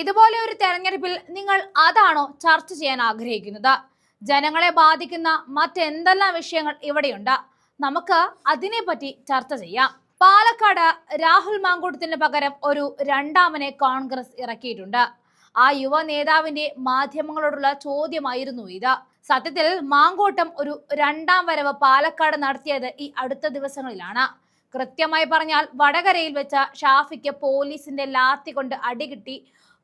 ഇതുപോലെ ഒരു തെരഞ്ഞെടുപ്പിൽ നിങ്ങൾ അതാണോ ചർച്ച ചെയ്യാൻ ആഗ്രഹിക്കുന്നത്? ജനങ്ങളെ ബാധിക്കുന്ന മറ്റെന്തെല്ലാം വിഷയങ്ങൾ ഇവിടെയുണ്ട്? നമുക്ക് അതിനെപ്പറ്റി ചർച്ച ചെയ്യാം. പാലക്കാട് രാഹുൽ മാങ്കൂട്ടത്തിന് പകരം ഒരു രണ്ടാമനെ കോൺഗ്രസ് ഇറക്കിയിട്ടുണ്ട്. ആ യുവ നേതാവിന്റെ മാധ്യമങ്ങളോടുള്ള ചോദ്യമായിരുന്നു ഇത്. സത്യത്തിൽ മാങ്കോട്ടം ഒരു രണ്ടാം വരവ് പാലക്കാട് നടത്തിയത് ഈ അടുത്ത ദിവസങ്ങളിലാണ്. കൃത്യമായി പറഞ്ഞാൽ വടകരയിൽ വെച്ച ഷാഫിക്ക് പോലീസിന്റെ ലാത്തി കൊണ്ട് അടികിട്ടി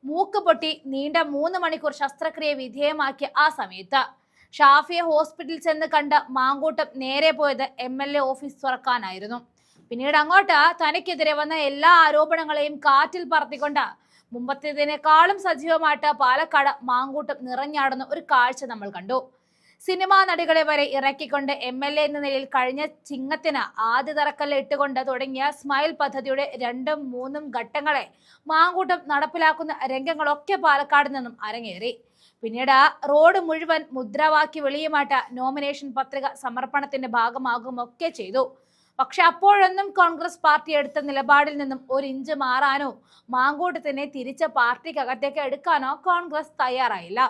മൂക്ക് പൊട്ടി നീണ്ട മൂന്ന് മണിക്കൂർ ശസ്ത്രക്രിയ വിധേയമാക്കിയ ആ സമയത്ത്. ഷാഫിയെ ഹോസ്പിറ്റലിൽ ചെന്ന് കണ്ട് മാങ്കൂട്ടം നേരെ പോയത് എം എൽ എ ഓഫീസ് തുറക്കാനായിരുന്നു. പിന്നീട് അങ്ങോട്ട് തനിക്കെതിരെ വന്ന എല്ലാ ആരോപണങ്ങളെയും കാറ്റിൽ പറത്തിക്കൊണ്ട് മുമ്പത്തേതിനേക്കാളും സജീവമായിട്ട് പാലക്കാട് മാങ്കൂട്ടം നിറഞ്ഞാടുന്ന ഒരു കാഴ്ച നമ്മൾ കണ്ടു. സിനിമാ നടികളെ വരെ ഇറക്കിക്കൊണ്ട് എം എൽ എ എന്ന നിലയിൽ കഴിഞ്ഞ ചിങ്ങത്തിന് ആദ്യ തറക്കല്ല് ഇട്ടുകൊണ്ട് തുടങ്ങിയ സ്മൈൽ പദ്ധതിയുടെ രണ്ടും മൂന്നും ഘട്ടങ്ങളെ മാങ്കൂട്ടം നടപ്പിലാക്കുന്ന രംഗങ്ങളൊക്കെ പാലക്കാട് നിന്നും അരങ്ങേറി. പിന്നീട് റോഡ് മുഴുവൻ മുദ്രാവാക്യ വെളിയുമായിട്ട് നോമിനേഷൻ പത്രിക സമർപ്പണത്തിന്റെ ഭാഗമാകുമൊക്കെ ചെയ്തു. പക്ഷെ അപ്പോഴൊന്നും കോൺഗ്രസ് പാർട്ടി എടുത്ത നിലപാടിൽ നിന്നും ഒരു ഇഞ്ച് മാറാനോ മാങ്കൂട്ടത്തിനെ തിരിച്ച് പാർട്ടിക്കകത്തേക്ക് എടുക്കാനോ കോൺഗ്രസ് തയ്യാറായില്ല.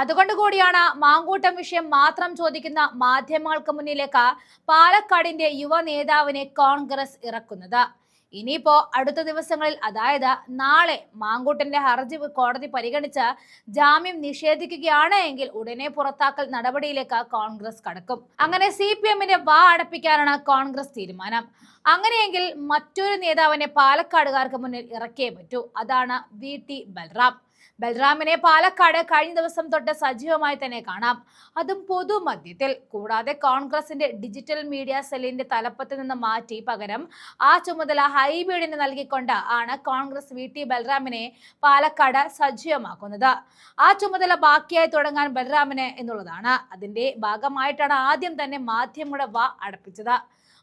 അതുകൊണ്ട് കൂടിയാണ് മാങ്കൂട്ടം വിഷയം മാത്രം ചോദിക്കുന്ന മാധ്യമങ്ങൾക്ക് മുന്നിലേക്ക് പാലക്കാടിന്റെ യുവ നേതാവിനെ കോൺഗ്രസ് ഇറക്കുന്നത്. ഇനിയിപ്പോ അടുത്ത ദിവസങ്ങളിൽ അതായത് നാളെ മാങ്കൂട്ടന്റെ ഹർജി കോടതി പരിഗണിച്ച് ജാമ്യം നിഷേധിക്കുകയാണ് എങ്കിൽ ഉടനെ പുറത്താക്കൽ നടപടിയിലേക്ക് കോൺഗ്രസ് കടക്കും. അങ്ങനെ സി പി എമ്മിന്റെ വാ അടപ്പിക്കാനാണ് കോൺഗ്രസ് തീരുമാനം. അങ്ങനെയെങ്കിൽ മറ്റൊരു നേതാവിനെ പാലക്കാടുകാർക്ക് മുന്നിൽ ഇറക്കിയേ പറ്റൂ. അതാണ് വി ടി ബൽറാം. ബൽറാമിനെ പാലക്കാട് കഴിഞ്ഞ ദിവസം തൊട്ട് സജീവമായി തന്നെ കാണാം. അതും പൊതുമധ്യത്തിൽ. കൂടാതെ കോൺഗ്രസിന്റെ ഡിജിറ്റൽ മീഡിയ സെല്ലിന്റെ തലപ്പത്ത് നിന്ന് മാറ്റി പകരം ആ ചുമതല ഹൈബീഡിന് നൽകിക്കൊണ്ട് ആണ് കോൺഗ്രസ് വി ടി ബൽറാമിനെ പാലക്കാട് സജീവമാക്കുന്നത്. ആ ചുമതല ബാക്കിയായി തുടങ്ങാൻ ബൽറാമിന് എന്നുള്ളതാണ്. അതിന്റെ ഭാഗമായിട്ടാണ് ആദ്യം തന്നെ മാധ്യമങ്ങളുടെ വ അടപ്പിച്ചത്.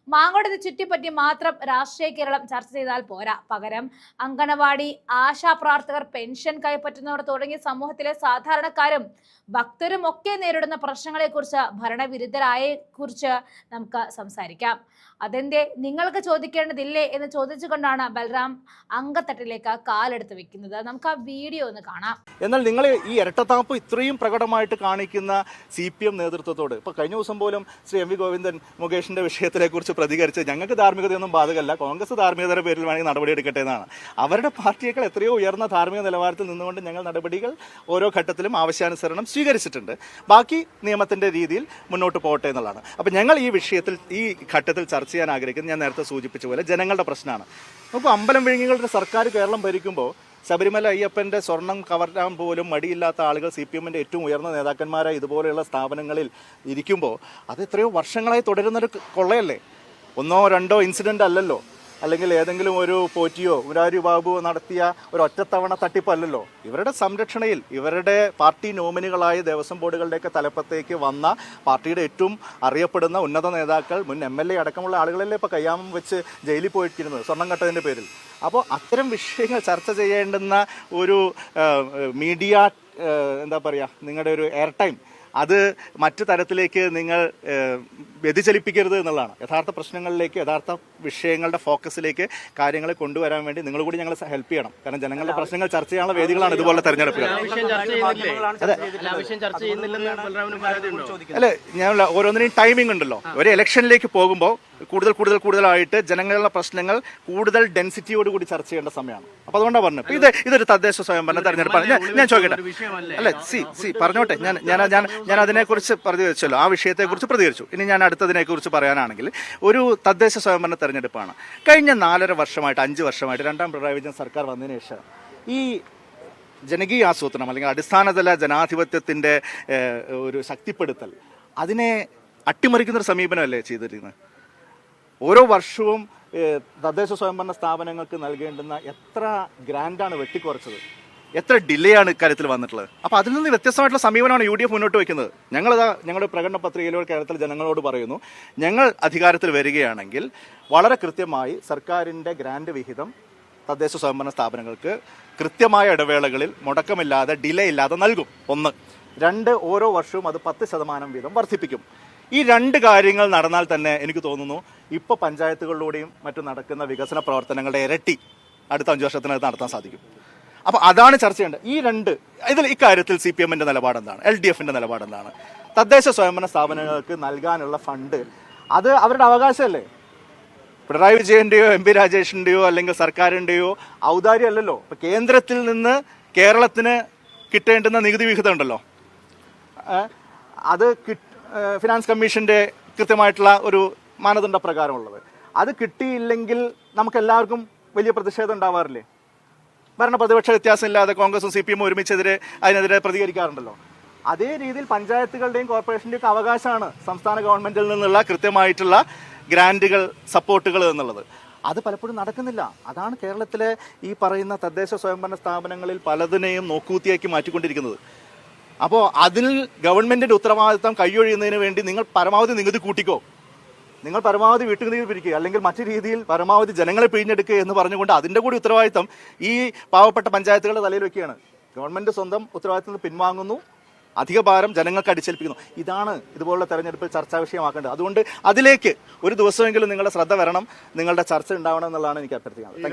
മാങ്ങോടത്തെ ചുറ്റിപ്പറ്റി മാത്രം രാഷ്ട്രീയ കേരളം ചർച്ച ചെയ്താൽ പോരാ. പകരം അങ്കണവാടി ആശാപ്രവർത്തകർ പെൻഷൻ കൈപ്പറ്റുന്നവർ തുടങ്ങി സമൂഹത്തിലെ സാധാരണക്കാരും ഭക്തരും ഒക്കെ നേരിടുന്ന പ്രശ്നങ്ങളെക്കുറിച്ച് ഭരണവിരുദ്ധരായെ കുറിച്ച് നമുക്ക് സംസാരിക്കാം. അതെന്തേ? നിങ്ങൾക്ക് ചോദിക്കേണ്ടതില്ലേ എന്ന് ചോദിച്ചുകൊണ്ടാണ് ബൽറാം അങ്കത്തട്ടിലേക്ക് കാലെടുത്ത് വെക്കുന്നത്. നമുക്ക് ആ വീഡിയോ ഒന്ന് കാണാം. എന്നാൽ നിങ്ങൾ ഈ ഇരട്ടത്താപ്പ് ഇത്രയും പ്രകടമായിട്ട് കാണിക്കുന്ന സി പി എം നേതൃത്വത്തോട് ഇപ്പൊ കഴിഞ്ഞ ദിവസം പോലും ശ്രീ എം വി ഗോവിന്ദൻ മുകേഷിന്റെ വിഷയത്തെക്കുറിച്ച് പ്രതികരിച്ച് ഞങ്ങൾക്ക് ധാർമ്മികതയൊന്നും ബാധകമല്ല കോൺഗ്രസ് ധാർമ്മികതയുടെ പേരിൽ വേണമെങ്കിൽ നടപടിയെടുക്കട്ടെ എന്നാണ്. അവരുടെ പാർട്ടിയേക്കാൾ എത്രയോ ഉയർന്ന ധാർമ്മിക നിലവാരത്തിൽ നിന്നുകൊണ്ട് ഞങ്ങൾ നടപടികൾ ഓരോ ഘട്ടത്തിലും ആവശ്യാനുസരണം സ്വീകരിച്ചിട്ടുണ്ട്. ബാക്കി നിയമത്തിന്റെ രീതിയിൽ മുന്നോട്ട് പോകട്ടെ എന്നുള്ളതാണ്. അപ്പോൾ ഞങ്ങൾ ഈ വിഷയത്തിൽ ഈ ഘട്ടത്തിൽ ചർച്ച ചെയ്യാൻ ആഗ്രഹിക്കുന്നത് ഞാൻ നേരത്തെ സൂചിപ്പിച്ച പോലെ ജനങ്ങളുടെ പ്രശ്നമാണ്. നമുക്ക് അമ്പലം വിഴുങ്ങികളുടെ സർക്കാർ കേരളം ഭരിക്കുമ്പോൾ ശബരിമല അയ്യപ്പന്റെ സ്വർണം കവരാൻ പോലും മടിയില്ലാത്ത ആളുകൾ സി പി എമ്മിന്റെ ഏറ്റവും ഉയർന്ന നേതാക്കന്മാരായി ഇതുപോലെയുള്ള സ്ഥാപനങ്ങളിൽ ഇരിക്കുമ്പോൾ അത് എത്രയോ വർഷങ്ങളായി തുടരുന്നൊരു കൊള്ളയല്ലേ? ഒന്നോ രണ്ടോ ഇൻസിഡന്റ് അല്ലല്ലോ. അല്ലെങ്കിൽ ഏതെങ്കിലും ഒരു പോറ്റിയോ മുരാരി ബാബുവോ നടത്തിയ ഒരു ഒറ്റത്തവണ തട്ടിപ്പല്ലല്ലോ. ഇവരുടെ സംരക്ഷണയിൽ ഇവരുടെ പാർട്ടി നോമിനികളായ ദേവസ്വം ബോർഡുകളുടെയൊക്കെ തലപ്പത്തേക്ക് വന്ന പാർട്ടിയുടെ ഏറ്റവും അറിയപ്പെടുന്ന ഉന്നത നേതാക്കൾ മുൻ എം എൽ എ അടക്കമുള്ള ആളുകളല്ലേ ഇപ്പോൾ കയ്യാമം വെച്ച് ജയിലിൽ പോയിരിക്കുന്നത് സ്വർണം കട്ടതിന്റെ പേരിൽ. അപ്പോൾ അത്തരം വിഷയങ്ങൾ ചർച്ച ചെയ്യേണ്ടുന്ന ഒരു മീഡിയ എന്താ പറയുക നിങ്ങളുടെ ഒരു എയർ ടൈം അത് മറ്റു തരത്തിലേക്ക് നിങ്ങൾ വ്യതിചലിപ്പിക്കരുത് എന്നുള്ളതാണ്. യഥാർത്ഥ പ്രശ്നങ്ങളിലേക്ക് യഥാർത്ഥ വിഷയങ്ങളുടെ ഫോക്കസിലേക്ക് കാര്യങ്ങളെ കൊണ്ടുവരാൻ വേണ്ടി നിങ്ങൾ കൂടി ഞങ്ങളെ ഹെൽപ്പ് ചെയ്യണം. കാരണം ജനങ്ങളുടെ പ്രശ്നങ്ങൾ ചർച്ച ചെയ്യാനുള്ള വേദികളാണ് ഇതുപോലെ തെരഞ്ഞെടുപ്പുകൾ ഉണ്ടോ? അല്ലെ ഞാൻ ഓരോന്നിനെയും ടൈമിംഗ് ഉണ്ടല്ലോ. ഒരു ഇലക്ഷനിലേക്ക് പോകുമ്പോൾ കൂടുതൽ കൂടുതൽ കൂടുതലായിട്ട് ജനങ്ങളുടെ പ്രശ്നങ്ങൾ കൂടുതൽ ഡെൻസിറ്റിയോട് കൂടി ചർച്ച ചെയ്യേണ്ട സമയമാണ്. അപ്പൊ അതുകൊണ്ടാണ് പറഞ്ഞത്. ഇത് ഇതൊരു തദ്ദേശ സ്വയംഭരണ തെരഞ്ഞെടുപ്പാണ്. ഞാൻ ഞാൻ ചോദിക്കട്ടെ. അല്ലെ സി സി പറഞ്ഞോട്ടെ. ഞാൻ ഞാൻ ഞാൻ ഞാൻ അതിനെക്കുറിച്ച് പ്രതികരിച്ചല്ലോ. ആ വിഷയത്തെക്കുറിച്ച് പ്രതികരിച്ചു. ഇനി ഞാൻ അടുത്തതിനെ കുറിച്ച് പറയാനാണെങ്കിൽ ഒരു തദ്ദേശ സ്വയംഭരണ തെരഞ്ഞെടുപ്പാണ്. കഴിഞ്ഞ നാലര വർഷമായിട്ട് അഞ്ച് വർഷമായിട്ട് രണ്ടാം പിണറായി വിജയൻ സർക്കാർ വന്നതിന് ശേഷം ഈ ജനകീയ ആസൂത്രണം അല്ലെങ്കിൽ അടിസ്ഥാനതല ജനാധിപത്യത്തിന്റെ ഒരു ശക്തിപ്പെടുത്തൽ അതിനെ അട്ടിമറിക്കുന്ന ഒരു സമീപനമല്ലേ ചെയ്തിരിക്കുന്നത്? ഓരോ വർഷവും തദ്ദേശ സ്വയംഭരണ സ്ഥാപനങ്ങൾക്ക് നൽകേണ്ടുന്ന എത്ര ഗ്രാൻഡാണ് വെട്ടിക്കുറച്ചത്? എത്ര ഡിലേ ആണ് ഇക്കാര്യത്തിൽ വന്നിട്ടുള്ളത്? അപ്പോൾ അതിൽ നിന്ന് വ്യത്യസ്തമായിട്ടുള്ള സമീപനമാണ് യു ഡി എഫ് മുന്നോട്ട് വയ്ക്കുന്നത്. ഞങ്ങൾ ഞങ്ങളുടെ പ്രകടന പത്രികയിലൂടെ കേരളത്തിലെ ജനങ്ങളോട് പറയുന്നു ഞങ്ങൾ അധികാരത്തിൽ വരികയാണെങ്കിൽ വളരെ കൃത്യമായി സർക്കാരിന്റെ ഗ്രാൻഡ് വിഹിതം തദ്ദേശ സ്വയംഭരണ സ്ഥാപനങ്ങൾക്ക് കൃത്യമായ ഇടവേളകളിൽ മുടക്കമില്ലാതെ ഡിലേ ഇല്ലാതെ നൽകും. ഒന്ന്. രണ്ട് ഓരോ വർഷവും അത് പത്ത് ശതമാനം വീതം വർദ്ധിപ്പിക്കും. ഈ രണ്ട് കാര്യങ്ങൾ നടന്നാൽ തന്നെ എനിക്ക് തോന്നുന്നു ഇപ്പോൾ പഞ്ചായത്തുകളിലൂടെയും മറ്റും നടക്കുന്ന വികസന പ്രവർത്തനങ്ങളുടെ ഇരട്ടി അടുത്ത അഞ്ച് വർഷത്തിനകത്ത് നടത്താൻ സാധിക്കും. അപ്പോൾ അതാണ് ചർച്ച ചെയ്യേണ്ടത്. ഈ രണ്ട് ഇതിൽ ഇക്കാര്യത്തിൽ സി പി എമ്മിന്റെ നിലപാട് എന്താണ്? എൽ ഡി എഫിന്റെ നിലപാട് എന്താണ്? തദ്ദേശ സ്വയംഭരണ സ്ഥാപനങ്ങൾക്ക് നൽകാനുള്ള ഫണ്ട് അത് അവരുടെ അവകാശമല്ലേ? പിണറായി വിജയന്റെയോ എം പി രാജേഷിന്റെയോ അല്ലെങ്കിൽ സർക്കാരിന്റെയോ ഔദാര്യം അല്ലല്ലോ ഇപ്പൊ കേന്ദ്രത്തിൽ നിന്ന് കേരളത്തിന് കിട്ടേണ്ടുന്ന നികുതി വിഹിതം ഉണ്ടല്ലോ അത് ഫിനാൻസ് കമ്മീഷന്റെ കൃത്യമായിട്ടുള്ള ഒരു മാനദണ്ഡ പ്രകാരമുള്ളത് അത് കിട്ടിയില്ലെങ്കിൽ നമുക്ക് എല്ലാവർക്കും വലിയ പ്രതിഷേധം ഉണ്ടാവാറില്ലേ? ഭരണ പ്രതിപക്ഷ വ്യത്യാസമില്ലാതെ കോൺഗ്രസും സി പി എമ്മും ഒരുമിച്ചെതിരെ അതിനെതിരെ പ്രതികരിക്കാറുണ്ടല്ലോ. അതേ രീതിയിൽ പഞ്ചായത്തുകളുടെയും കോർപ്പറേഷന്റെയും അവകാശമാണ് സംസ്ഥാന ഗവൺമെന്റിൽ നിന്നുള്ള കൃത്യമായിട്ടുള്ള ഗ്രാൻഡുകൾ സപ്പോർട്ടുകൾ എന്നുള്ളത്. അത് പലപ്പോഴും നടക്കുന്നില്ല. അതാണ് കേരളത്തിലെ ഈ പറയുന്ന തദ്ദേശ സ്വയംഭരണ സ്ഥാപനങ്ങളിൽ പലതിനെയും നോക്കൂത്തിയാക്കി മാറ്റിക്കൊണ്ടിരിക്കുന്നത്. അപ്പോൾ അതിൽ ഗവൺമെന്റിന്റെ ഉത്തരവാദിത്തം കൈയൊഴിയുന്നതിന് വേണ്ടി നിങ്ങൾ പരമാവധി നികുതി കൂട്ടിക്കോ. നിങ്ങൾ പരമാവധി വീട്ടുനികുതി പിരിക്കുക അല്ലെങ്കിൽ മറ്റു രീതിയിൽ പരമാവധി ജനങ്ങളെ പിഴിഞ്ഞെടുക്കുക എന്ന് പറഞ്ഞുകൊണ്ട് അതിന്റെ കൂടി ഉത്തരവാദിത്തം ഈ പാവപ്പെട്ട പഞ്ചായത്തുകളുടെ തലയിൽ വെക്കുകയാണ് ഗവൺമെന്റ് സ്വന്തം ഉത്തരവാദിത്തത്തിൽ പിൻവാങ്ങുന്നു അധിക ഭാരം ജനങ്ങൾക്ക് അടിച്ചേൽപ്പിക്കുന്നു. ഇതാണ് ഇതുപോലുള്ള തെരഞ്ഞെടുപ്പിൽ ചർച്ചാ വിഷയമാക്കേണ്ടത്. അതുകൊണ്ട് അതിലേക്ക് ഒരു ദിവസമെങ്കിലും നിങ്ങളുടെ ശ്രദ്ധ വരണം നിങ്ങളുടെ ചർച്ച ഉണ്ടാവണം എന്നുള്ളതാണ് എനിക്ക് അഭ്യർത്ഥിക്കുന്നത്